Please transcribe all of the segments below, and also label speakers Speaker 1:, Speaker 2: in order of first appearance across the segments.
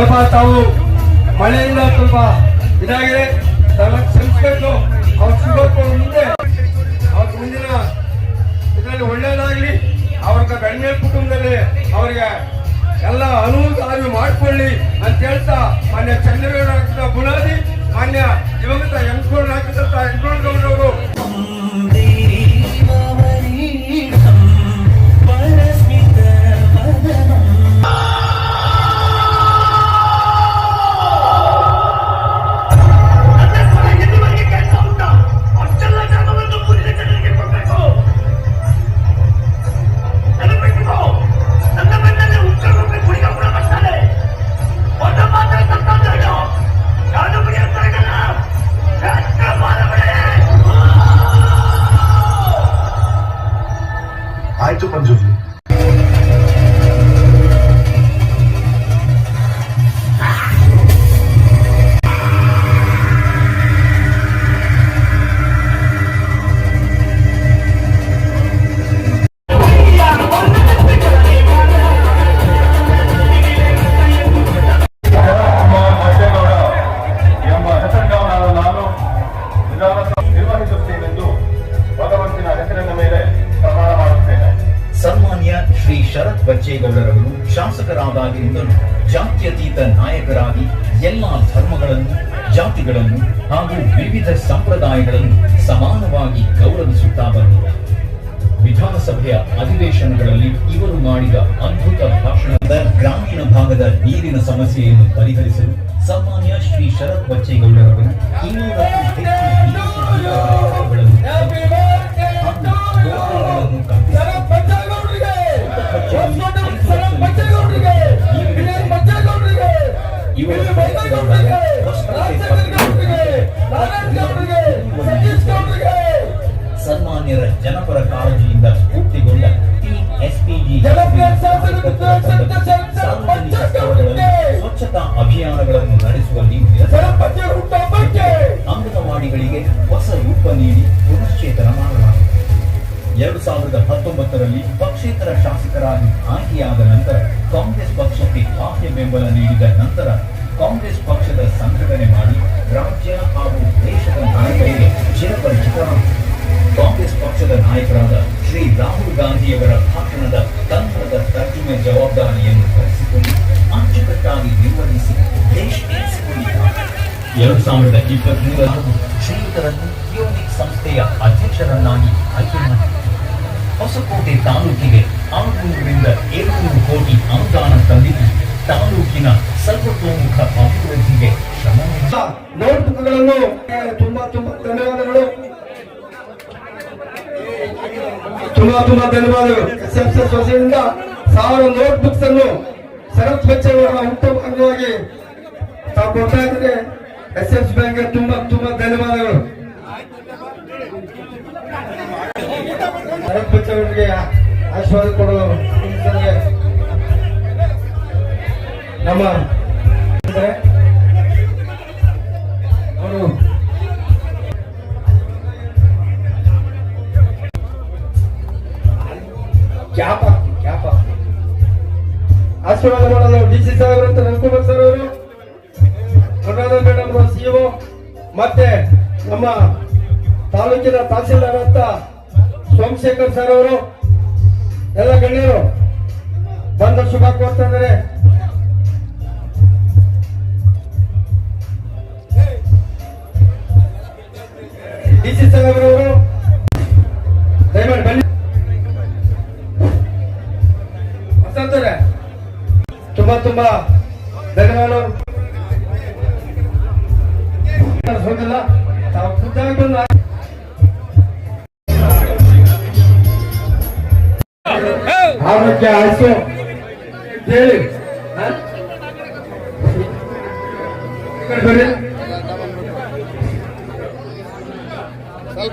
Speaker 1: ಸ್ವಲ್ಪ ತಾವು ಮಳೆಯಿಂದ ಸ್ವಲ್ಪ ಇದಾಗಿದೆ. ಕ್ಷಮಿಸ್ಬೇಕು ಅವ್ರು ಸಿಗೋಕ್ಕೂ ಮುಂದೆ. ಅವ್ರ ಮುಂದಿನ ಇದರಲ್ಲಿ ಒಳ್ಳೇದಾಗ್ಲಿ. ಅವ್ರ ಗಣ್ಯ ಕುಟುಂಬದಲ್ಲಿ ಅವ್ರಿಗೆ ಎಲ್ಲ ಅನುವು ಮಾಡಿಕೊಳ್ಳಿ ಅಂತ ಹೇಳ್ತಾ ಮಾನ್ಯ ಚಂದ್ರಗೌಡ ಹಾಕಿದ
Speaker 2: ಜಾತಿಗಳನ್ನು ಹಾಗೂ ವಿವಿಧ ಸಂಪ್ರದಾಯಗಳನ್ನು ಸಮಾನವಾಗಿ ಗೌರವಿಸುತ್ತಾ ಬಂದಿದ್ದಾರೆ ವಿಧಾನಸಭೆಯ ಅಧಿವೇಶನಗಳಲ್ಲಿ ಇವರು ಮಾಡಿದ ಅದ್ಭುತ ಭಾಷಣದ ಗ್ರಾಮೀಣ ಭಾಗದ ನೀರಿನ ಸಮಸ್ಯೆಯನ್ನು ಪರಿಹರಿಸಲು ಸಾಮಾನ್ಯ ಶ್ರೀ ಶರತ್ ಬಚ್ಚೇಗೌಡರವರು ಇನ್ನೂರಕ್ಕೂ ಹೆಚ್ಚು ಸನ್ಮಾನ್ಯರ ಜನಪರ ಕಾಳಜಿಯಿಂದ ಸ್ಫೂರ್ತಿಗೊಂಡ ಸ್ವಚ್ಛತಾ ಅಭಿಯಾನಗಳನ್ನು ನಡೆಸುವಲ್ಲಿ ನಿರತರಾಗಿದ್ದಾರೆ. ಅಂಗನವಾಡಿಗಳಿಗೆ ಹೊಸ ರೂಪ ನೀಡಿ ಪುನಶ್ಚೇತನ ಮಾಡಲಾಗಿದೆ ಎರಡು ಸಾವಿರದ ಹತ್ತೊಂಬತ್ತರಲ್ಲಿ ಪಕ್ಷೇತರ ಶಾಸಕರಾಗಿ ಆಯ್ಕೆಯಾದ ನಂತರ ಕಾಂಗ್ರೆಸ್ ಪಕ್ಷಕ್ಕೆ ಬಾಹ್ಯ ಬೆಂಬಲ ನೀಡಿದ ನಂತರ ಕಾಂಗ್ರೆಸ್ ಪಕ್ಷದ ಸಂಘಟನೆ ಮಾಡಿ ರಾಜ್ಯ ಹಾಗೂ ದೇಶದ ನಾಯಕರಿಗೆ ಚಿರಪರಿಚಿತರಾದರು ಕಾಂಗ್ರೆಸ್ ಪಕ್ಷದ ನಾಯಕರಾದ ಶ್ರೀ ರಾಹುಲ್ ಗಾಂಧಿಯವರ ಭಾಷಣದ ತಂತ್ರದ ತರ್ಜುಮೆ ಜವಾಬ್ದಾರಿಯನ್ನು ವಹಿಸಿಕೊಂಡು ಅಚ್ಚುಕಟ್ಟಾಗಿ ನಿರ್ವಹಿಸಿ ದೇಶ ಎರಡು ಸಾವಿರದ ಇಪ್ಪತ್ಮೂರರಲ್ಲಿ ಶ್ರೀಯುತರನ್ನು ಕಿಯೋನಿಕ್ ಸಂಸ್ಥೆಯ ಅಧ್ಯಕ್ಷರನ್ನಾಗಿ ಆಯ್ಕೆ ಮಾಡಿದರು ಹೊಸಕೋಟೆ ತಾಲೂಕಿಗೆ ಆರುನೂರರಿಂದ ಏಳುನೂರು ಕೋಟಿ ಅನುದಾನ ತಂದಿದ್ದು ತಾಲೂಕಿನ ಸರ್ವತೋಮುಖ ಅಭಿವೃದ್ಧಿಗೆ.
Speaker 1: ನೋಟ್ಬುಕ್ಗಳನ್ನು ತುಂಬಾ ತುಂಬಾ ಧನ್ಯವಾದಗಳು. ತುಂಬಾ ತುಂಬಾ ಧನ್ಯವಾದಗಳು. ಎಸ್ ಎಫ್ ಸಾವಿರ ನೋಟ್ಬುಕ್ಸ್ ಅನ್ನು ಬಚ್ಚೇಗೌಡ ಉತ್ತಮ ಅಂಗವಾಗಿ ತಾವು ಕೊಡ್ತಾ ಇದ್ರೆ ಎಸ್ ಎಫ್ ಬ್ಯಾಂಕ್ ತುಂಬಾ ತುಂಬಾ ಧನ್ಯವಾದಗಳು. ಬಚ್ಚೇಗೌಡರಿಗೆ ಆಶೀರ್ವಾದ ಕೊಡಲು ನಮ್ಮ ಅವರು ಕ್ಯಾಪ್ ಹಾಕ್ತಿ ಆಶೀರ್ವಾದ ಮಾಡಲು ಡಿ ಸಿ ಸಾಹೇಬರು ಅಂತ ರವಿಕುಮಾರ್ ಸರ್ ಅವರು. ಅನುರಾಧ ಮೇಡಮ್ ಸಿಇಒ ಮತ್ತೆ ನಮ್ಮ ತಾಲೂಕಿನ ತಹಸೀಲ್ದಾರ್ ಅಂತ ಸೋಮಶೇಖರ್ ಸರ್ ಅವರು. ಎಲ್ಲ ಗಣ್ಯರು ಬಂದ ಶುಭ ಕೋರ್ತಾ ಇದ್ದಾರೆ ಡಿ ಸಿ ಸಾಹೇಬ್ರವರು ದಯಮಾಡಿ ಬನ್ನಿ ವಸಂತರೇ ತುಂಬಾ ತುಂಬಾ ಧನ್ಯವಾದಗಳು ಹೋಗಿಲ್ಲ ತಾವು ಖುದ್ದಾಗಿ ಬಂದು ಆರೋಗ್ಯ ಆಯ್ತು ಹೇಳಿ ಹ? ಈ ಕಡೆ ಬರ್ರಿ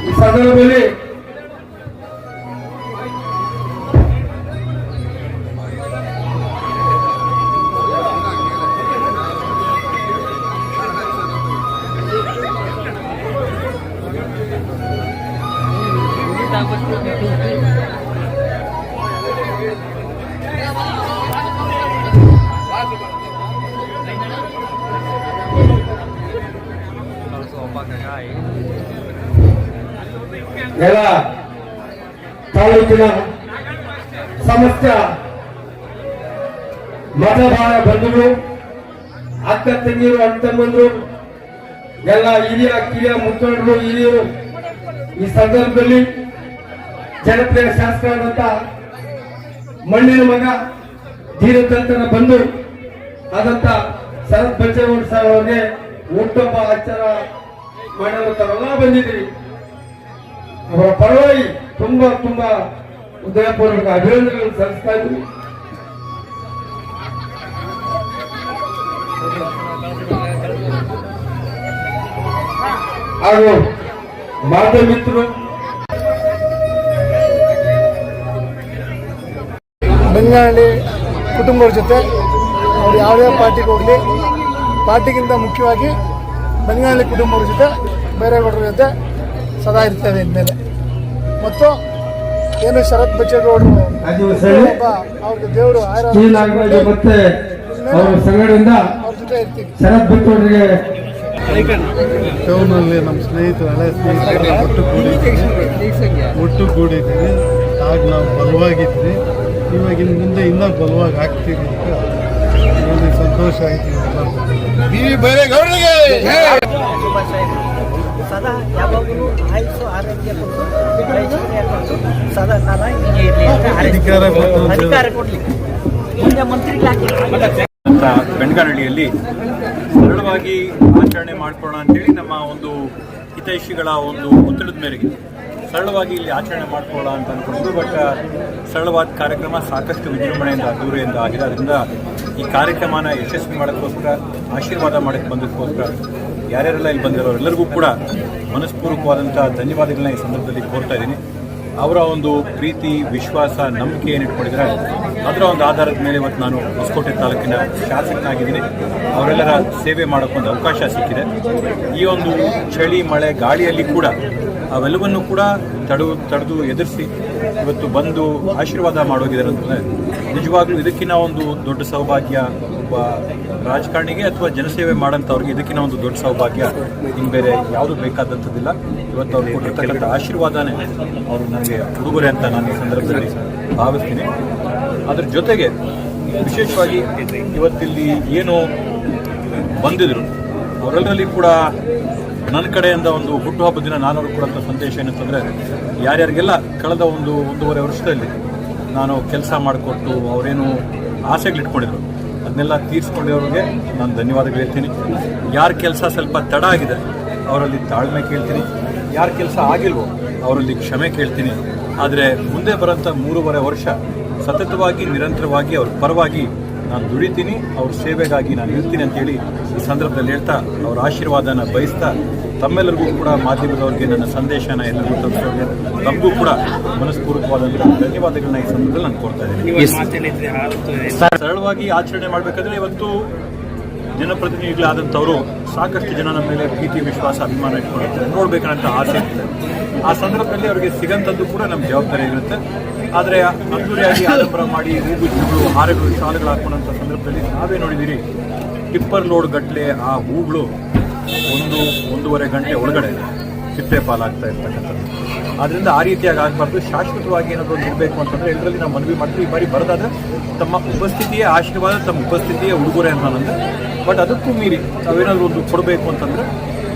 Speaker 3: ಈ
Speaker 1: ಸಂದರ್ಭದಲ್ಲಿ ಎಲ್ಲ ತಾಲೂಕಿನ ಸಮಸ್ತ ಬಾಳ ಬಂಧುಗಳು ಅಕ್ಕ ತಂಗಿಯರು ಅಣ್ಣ ತಮ್ಮಂದ್ರು. ಎಲ್ಲ ಹಿರಿಯ, ಕಿರಿಯ ಮುಖಂಡರು, ಹಿರಿಯರು. ಈ ಸಂದರ್ಭದಲ್ಲಿ ಜನಪ್ರಿಯ ಶಾಸಕರಾದಂತ ಮಣ್ಣಿನ ಮಗ ಧೀರದಂತನ ಬಂದು ಆದಂತ ಶರತ್ ಬಚ್ಚೇಗೌಡ ಸರ್ ಅವರಿಗೆ ಹುಟ್ಟುಹಬ್ಬ ಆಚಾರ ಮಾಡಲು ತಾವೆಲ್ಲ ಬಂದಿದ್ದೀರಿ. ಅವರ ಪರವಾಗಿ ತುಂಬಾ ತುಂಬಾ ಹೃದಯಪೂರ್ವಕ ಅಭಿನಂದನೆಗಳನ್ನು ಸಲ್ಲಿಸ್ತಾ ಇದ್ದೀನಿ ಹಾಗೂ ಮಾಧ್ಯಮಿತ್ರರು
Speaker 4: ಬೆಂಗಾಳಿ ಕುಟುಂಬದ ಜೊತೆ ಅವ್ರು ಯಾವುದೇ ಪಾರ್ಟಿಗೆ ಹೋಗಲಿ, ಪಾರ್ಟಿಗಿಂತ ಮುಖ್ಯವಾಗಿ ಬೆಂಗಾಳಿ ಕುಟುಂಬದ ಜೊತೆ ಬೇರೆಗೌಡರ ಜೊತೆ ಸದಾ ಇರ್ತೇವೆ ಇನ್ಮೇಲೆ. ಮತ್ತು ಏನು ಶರತ್ ಬಚ್ಚೇಗೌಡರು ಒಬ್ಬ ಅವ್ರಿಗೆ ದೇವರು
Speaker 1: ಅವರ
Speaker 4: ಜೊತೆ ಇರ್ತೀವಿ.
Speaker 1: ಶರತ್ ಬಚ್ಚೇಗೌಡರಿಗೆ
Speaker 5: ಟೌನಲ್ಲಿ ನಮ್ಮ ಸ್ನೇಹಿತರು ಹಳೆ ಸ್ನೇಹಿತರು ಒಟ್ಟು ಕೂಡಿದ್ದೀವಿ ಒಟ್ಟು ಕೂಡಿದ್ದೀವಿ ಆಗ ನಾವು ಬಲವಾಗಿದ್ವಿ. ಇವಾಗಿನ ಮುಂದೆ ಇನ್ನೂ ಬಲವಾಗಿ ಆಗ್ತೀವಿ ಅಂತ ನೋಡಿ ಸಂತೋಷ ಆಯ್ತು.
Speaker 6: ಸದಾ ಯಾವಾಗಲೂ ಆಯುಷು ಆರೋಗ್ಯ ಕೊಟ್ಟು ಐಶ್ವರ್ಯ ಕೊಟ್ಟು ಸದಾ ಹೀಗೆ ಇರಲಿ.
Speaker 5: ಅಧಿಕಾರ
Speaker 6: ಕೊಡ್ಲಿ. ಮುಂದೆ ಮಂತ್ರಿಗಳಾಗಿ
Speaker 7: ಸರಳವಾಗಿ ಆಚರಣೆ ಮಾಡ್ಕೊಳ್ಳೋಣ ಅಂತೇಳಿ ನಮ್ಮ ಒಂದು ಹಿತೈಷಿಗಳ ಒಂದು ಒತ್ತಡದ ಮೇರೆಗೆ. ಸರಳವಾಗಿ ಇಲ್ಲಿ ಆಚರಣೆ ಮಾಡ್ಕೊಳ್ಳೋಣ ಅಂತ ಅಂದ್ಕೊಂಡು ಬಟ್ ಸರಳವಾದ ಕಾರ್ಯಕ್ರಮ ಸಾಕಷ್ಟು ವಿಜೃಂಭಣೆಯಿಂದ, ಅದ್ದೂರಿಯಿಂದ ಆಗಿದೆ. ಅದರಿಂದ ಈ ಕಾರ್ಯಕ್ರಮನ ಯಶಸ್ವಿ ಮಾಡೋಕ್ಕೋಸ್ಕರ, ಆಶೀರ್ವಾದ ಮಾಡೋಕ್ಕೆ ಬಂದಕ್ಕೋಸ್ಕರ ಯಾರ್ಯಾರೆಲ್ಲ ಇಲ್ಲಿ ಬಂದಿರೋ ಎಲ್ಲರಿಗೂ ಕೂಡ ಮನಸ್ಪೂರ್ವಕವಾದಂಥ ಧನ್ಯವಾದಗಳನ್ನ ಈ ಸಂದರ್ಭದಲ್ಲಿ ಕೋರ್ತಾ ಇದ್ದೀನಿ. ಅವರ ಒಂದು ಪ್ರೀತಿ, ವಿಶ್ವಾಸ, ನಂಬಿಕೆ ಏನು ಇಟ್ಕೊಂಡಿದ್ದಾರೆ, ಅದರ ಒಂದು ಆಧಾರದ ಮೇಲೆ ಇವತ್ತು ನಾನು ಹೊಸಕೋಟೆ ತಾಲೂಕಿನ ಶಾಸಕನಾಗಿದ್ದೀನಿ. ಅವರೆಲ್ಲರ ಸೇವೆ ಮಾಡೋಕ್ಕೊಂದು ಅವಕಾಶ ಸಿಕ್ಕಿದೆ. ಈ ಒಂದು ಚಳಿ, ಮಳೆ, ಗಾಳಿಯಲ್ಲಿ ಕೂಡ ಅವೆಲ್ಲವನ್ನು ಕೂಡ ತಡು ತಡೆದು ಎದುರಿಸಿ ಇವತ್ತು ಬಂದು ಆಶೀರ್ವಾದ ಮಾಡೋಗಿದ್ದಾರೆ ಅಂತಂದರೆ ನಿಜವಾಗ್ಲೂ ಇದಕ್ಕಿಂತ ಒಂದು ದೊಡ್ಡ ಸೌಭಾಗ್ಯ ಒಬ್ಬ ರಾಜಕಾರಣಿಗೆ ಅಥವಾ ಜನಸೇವೆ ಮಾಡೋಂಥವ್ರಿಗೆ ಇದಕ್ಕಿಂತ ಒಂದು ದೊಡ್ಡ ಸೌಭಾಗ್ಯ ಇನ್ನು ಬೇರೆ ಯಾವುದು ಬೇಕಾದಂಥದ್ದಿಲ್ಲ. ಇವತ್ತು ಅವ್ರು ಕೊಟ್ಟಿರ್ತಕ್ಕಂಥ ಆಶೀರ್ವಾದನೇ ಅವರು ನನಗೆ ಉಡುಗೊರೆ ಅಂತ ನಾನು ಈ ಸಂದರ್ಭದಲ್ಲಿ ಭಾವಿಸ್ತೀನಿ. ಅದ್ರ ಜೊತೆಗೆ ವಿಶೇಷವಾಗಿ ಇವತ್ತಿಲ್ಲಿ ಏನು ಬಂದಿದ್ರು. ಅವರೆಲ್ಲರಲ್ಲಿ ಕೂಡ ನನ್ನ ಕಡೆಯಿಂದ ಒಂದು ಹುಟ್ಟುಹಬ್ಬದ ದಿನ ನಾನು ಅವ್ರಿಗೆ ಕೊಡೋಂಥ ಸಂದೇಶ ಏನಂತಂದರೆ, ಯಾರ್ಯಾರಿಗೆಲ್ಲ ಕಳೆದ ಒಂದು ಒಂದೂವರೆ ವರ್ಷದಲ್ಲಿ ನಾನು ಕೆಲಸ ಮಾಡಿಕೊಟ್ಟು ಅವರೇನು ಆಸೆಗಳಿಟ್ಕೊಂಡಿದ್ರು ಅದನ್ನೆಲ್ಲ ತೀರಿಸ್ಕೊಂಡಿರೋರಿಗೆ ನಾನು ಧನ್ಯವಾದಗಳು ಹೇಳ್ತೀನಿ. ಯಾರ ಕೆಲಸ ಸ್ವಲ್ಪ ತಡ ಆಗಿದೆ, ಅವರಲ್ಲಿ ತಾಳ್ಮೆ ಕೇಳ್ತೀನಿ. ಯಾರ ಕೆಲಸ ಆಗಿಲ್ವೋ, ಅವರಲ್ಲಿ ಕ್ಷಮೆ ಕೇಳ್ತೀನಿ. ಆದರೆ ಮುಂದೆ ಬರೋಂಥ ಮೂರುವರೆ ವರ್ಷ ಸತತವಾಗಿ, ನಿರಂತರವಾಗಿ ಅವ್ರ ಪರವಾಗಿ ನಾನು ದುಡಿತೀನಿ, ಅವ್ರ ಸೇವೆಗಾಗಿ ನಾನು ಇರ್ತೀನಿ ಅಂತೇಳಿ ಈ ಸಂದರ್ಭದಲ್ಲಿ ಹೇಳ್ತಾ ಅವ್ರ ಆಶೀರ್ವಾದನ ಬಯಸ್ತಾ ತಮ್ಮೆಲ್ಲರಿಗೂ ಕೂಡ ಮಾಧ್ಯಮದವ್ರಿಗೆ ನನ್ನ ಸಂದೇಶನ ಎಲ್ಲರಿಗೂ ತಲುಪಿಸೋರಿಗೆ ತಮಗೂ ಕೂಡ ಮನಸ್ಪೂರ್ವಕವಾದಂತಹ ಧನ್ಯವಾದಗಳನ್ನ ಈ ಸಂದರ್ಭದಲ್ಲಿ ನಾನು ಕೊಡ್ತಾ ಇದ್ದೀನಿ. ಸರಳವಾಗಿ ಆಚರಣೆ ಮಾಡಬೇಕಾದ್ರೆ ಇವತ್ತು ಜನಪ್ರತಿನಿಧಿಗಳಾದಂಥವರು ಸಾಕಷ್ಟು ಜನ ನಮ್ಮ ಮೇಲೆ ಪ್ರೀತಿ ವಿಶ್ವಾಸ ಅಭಿಮಾನ ಇಟ್ಕೊಂಡಿರ್ತಾರೆ. ನೋಡ್ಬೇಕಂತ ಆಸೆ ಇರುತ್ತೆ. ಆ ಸಂದರ್ಭದಲ್ಲಿ ಅವರಿಗೆ ಸಿಗಂಥದ್ದು ಕೂಡ ನಮ್ಮ ಜವಾಬ್ದಾರಿ ಇರುತ್ತೆ ಆದರೆ ಅದ್ದೂರಿಯಾಗಿ ಆಡಂಬರ ಮಾಡಿ ಹೂಗುಚ್ಛಗಳು ಹಾರಗಳು ಶಾಲೆಗಳು ಹಾಕೊಂಡಂಥ ಸಂದರ್ಭದಲ್ಲಿ ನಾವೇ ನೋಡಿದ್ದೀರಿ ಟಿಪ್ಪರ್ ಲೋಡ್ ಗಟ್ಟಲೆ ಆ ಹೂಗಳು ಒಂದು, ಒಂದೂವರೆ ಗಂಟೆ ಒಳಗಡೆ ಸಿಪ್ಪೆ ಪಾಲಾಗ್ತಾ ಇರ್ತಕ್ಕಂಥದ್ದು. ಆದ್ರಿಂದ ಆ ರೀತಿಯಾಗಿ ಆಗಬಾರ್ದು. ಶಾಶ್ವತವಾಗಿ ಏನಾದರೂ ನೀಡಬೇಕು ಅಂತಂದ್ರೆ ಎಲ್ಲರಲ್ಲಿ ನಾವು ಮನವಿ ಮಾಡ್ತೀವಿ. ಈ ಬಾರಿ ಬರೋದಾದ್ರೆ ತಮ್ಮ ಉಪಸ್ಥಿತಿಯೇ ಆಶೀರ್ವಾದ, ತಮ್ಮ ಉಪಸ್ಥಿತಿಯೇ ಉಡುಗೊರೆ ಅಂತ ನನಗೆ ಬಟ್ ಅದಕ್ಕೂ ಮೀರಿ ನಾವೇನಾದರೂ ಒಂದು ಕೊಡಬೇಕು ಅಂತಂದ್ರೆ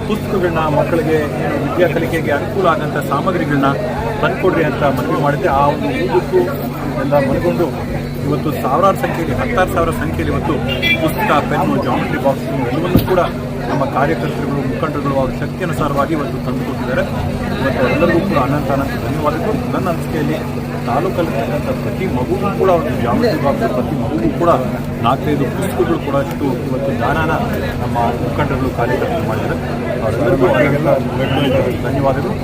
Speaker 7: ಪುಸ್ತಕಗಳನ್ನ ಮಕ್ಕಳಿಗೆ ವಿದ್ಯಾ ಕಲಿಕೆಗೆ ಅನುಕೂಲ ಆಗಂಥ ಸಾಮಗ್ರಿಗಳನ್ನ ತಂದ್ಕೊಡ್ರಿ ಅಂತ ಮನವಿ ಮಾಡಿದ್ದೆ. ಆ ಒಂದು ಉದ್ದಕ್ಕೂ ಎಲ್ಲ ಮನಗೊಂಡು ಇವತ್ತು ಸಾವಿರಾರು ಸಂಖ್ಯೆಯಲ್ಲಿ, ಹತ್ತಾರು ಸಾವಿರ ಸಂಖ್ಯೆಯಲ್ಲಿ ಇವತ್ತು ಪುಸ್ತಕ, ಪೆನ್ನು ಜಾಮೆಟ್ರಿ ಬಾಕ್ಸ್ ಎಲ್ಲವನ್ನೂ ಕೂಡ ನಮ್ಮ ಕಾರ್ಯಕರ್ತರುಗಳು, ಮುಖಂಡರುಗಳು ಅವರ ಶಕ್ತಿಯನುಸಾರವಾಗಿ ಇವತ್ತು ತಂದುಕೊಟ್ಟಿದ್ದಾರೆ. ಇವತ್ತು ಎಲ್ಲರಿಗೂ ಕೂಡ ಅನಂತ ಅನಂತ ಧನ್ಯವಾದಗಳು. ನನ್ನ ಅನಿಸಿಕೆಯಲ್ಲಿ ತಾಲೂಕಲ್ಲಿರ್ತಕ್ಕಂಥ ಪ್ರತಿ ಮಗುಗೂ ಕೂಡ ಒಂದು ಜಾಗೃತಿ ಪ್ರತಿ ಮಗುಗೂ ಕೂಡ ನಾಲ್ಕೈದು ಪುಸ್ತಕಗಳು ಕೂಡ ಅಷ್ಟು ಇವತ್ತು ದಾನನ ನಮ್ಮ ಮುಖಂಡರುಗಳು, ಕಾರ್ಯಕರ್ತರು ಮಾಡಿದ್ದಾರೆ. ಅವರೆಲ್ಲರಿಗೂ ಧನ್ಯವಾದಗಳು.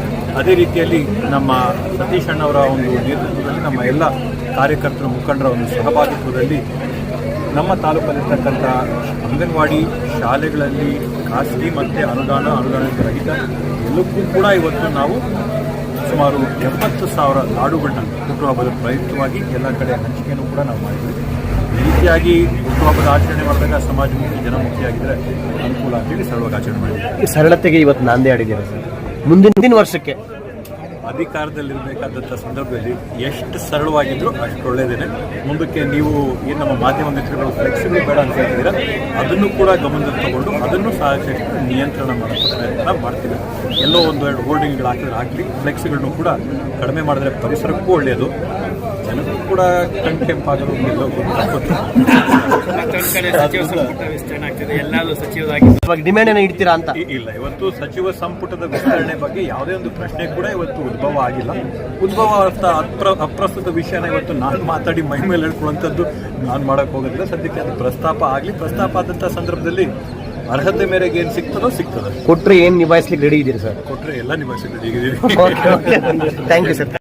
Speaker 7: ಅದೇ ರೀತಿಯಲ್ಲಿ ನಮ್ಮ ಸತೀಶ್ ಅಣ್ಣವರ ಒಂದು ನೇತೃತ್ವದಲ್ಲಿ ನಮ್ಮ ಎಲ್ಲ ಕಾರ್ಯಕರ್ತರ, ಮುಖಂಡರ ಒಂದು ಸಹಭಾಗಿತ್ವದಲ್ಲಿ ನಮ್ಮ ತಾಲೂಕಲ್ಲಿರ್ತಕ್ಕಂಥ ಅಂಗನವಾಡಿ ಶಾಲೆಗಳಲ್ಲಿ ಖಾಸಗಿ ಮತ್ತು ಅನುದಾನ ಅನುದಾನ ಎಲ್ಲಕ್ಕೂ ಕೂಡ ಇವತ್ತು ನಾವು ಸುಮಾರು ಎಪ್ಪತ್ತು ಸಾವಿರ ಲಾಡುಗಳನ್ನ ಹುಟ್ಟುಹಬ್ಬದ ಪ್ರಯುಕ್ತವಾಗಿ ಎಲ್ಲ ಕಡೆ ಹಂಚಿಕೆಯನ್ನು ಕೂಡ ನಾವು ಮಾಡಿದ್ವಿ ಈ ರೀತಿಯಾಗಿ ಹುಟ್ಟುಹಬ್ಬದ ಆಚರಣೆ ಮಾಡಿದಾಗ ಸಮಾಜಮುಖಿ ಜನಮುಖಿಯಾಗಿದ್ದರೆ ಅನುಕೂಲ ಅಂತೇಳಿ ಸರಳವಾಗಿ ಆಚರಣೆ ಮಾಡಿದ್ವಿ
Speaker 8: ಸರಳತೆಗೆ ಇವತ್ತು ನಾಂದಿ ಆಡಿದ್ದೀರಾ ಸರ್? ಮುಂದಿನ ವರ್ಷಕ್ಕೆ.
Speaker 7: ಅಧಿಕಾರದಲ್ಲಿರಬೇಕಾದಂಥ ಸಂದರ್ಭದಲ್ಲಿ ಎಷ್ಟು ಸರಳವಾಗಿದ್ರು ಅಷ್ಟು ಒಳ್ಳೆಯದೇನೆ. ಮುಂದಕ್ಕೆ ನೀವು ಏನು ನಮ್ಮ ಮಾಧ್ಯಮ ಮಿತ್ರಗಳು ಫ್ಲೆಕ್ಸಿಬಲ್ ಬೇಡ ಅಂತ ಹೇಳ್ತಿದ್ದೀರಾ ಅದನ್ನು ಕೂಡ ಗಮನದಲ್ಲಿ ತಗೊಂಡು ಅದನ್ನು ಸಾಕಷ್ಟು ನಿಯಂತ್ರಣ ಮಾಡೋ ಪ್ರಯತ್ನ ಮಾಡ್ತೀವಿ. ಎಲ್ಲೋ ಒಂದು ಎರಡು ಹೋರ್ಡಿಂಗ್ಗಳು ಹಾಕಿದ್ರೆ ಹಾಕಲಿ ಫ್ಲೆಕ್ಸ್ಗಳನ್ನು ಕೂಡ ಕಡಿಮೆ ಮಾಡಿದ್ರೆ ಪರಿಸರಕ್ಕೂ ಒಳ್ಳೆಯದು. ಜನಕ್ಕೂ ಕೂಡ ಕಣ್ ಕೆಂಪಾಗಲು ಎಲ್ಲೋ
Speaker 8: ಇವಾಗ ಡಿಮ್ಯಾಂಡ್ ಏನೋ ಇಡ್ತೀರಾ ಅಂತ?
Speaker 7: ಇಲ್ಲ ಇವತ್ತು ಸಚಿವ ಸಂಪುಟದ ವಿಸ್ತರಣೆ ಬಗ್ಗೆ ಯಾವುದೇ ಒಂದು ಪ್ರಶ್ನೆ ಕೂಡ ಇವತ್ತು ಉದ್ಭವ ಆಗಿಲ್ಲ. ಉದ್ಭವ ಅರ್ಥ ಅಪ್ರ ಅಪ್ರಸ್ತುತ ವಿಷಯನ ಇವತ್ತು ನಾನು ಮಾತಾಡಿ ಮೈ ಮೇಲೆ ಹೇಳ್ಕೊಳ್ಳುವಂಥದ್ದು ನಾನು ಮಾಡೋಕೆ ಹೋಗೋದಿಲ್ಲ. ಸದ್ಯಕ್ಕೆ ಅದು ಪ್ರಸ್ತಾಪ ಆಗಲಿ ಪ್ರಸ್ತಾಪ ಆದಂಥ ಸಂದರ್ಭದಲ್ಲಿ ಅರ್ಹತೆ ಮೇರೆಗೆ ಏನು ಸಿಗ್ತದೋ ಸಿಗ್ತದೆ.
Speaker 8: ಕೊಟ್ಟರೆ ಏನು ನಿಭಾಯಿಸ್ಲಿಕ್ಕೆ ರೆಡಿ ಇದ್ದೀರಿ ಸರ್?
Speaker 7: ಕೊಟ್ಟರೆ ಎಲ್ಲ ನಿಭಾಯಿಸ್ಲಿಕ್ಕೆ ರೆಡಿ ಇದ್ದೀವಿ
Speaker 8: ಥ್ಯಾಂಕ್ ಯು ಸರ್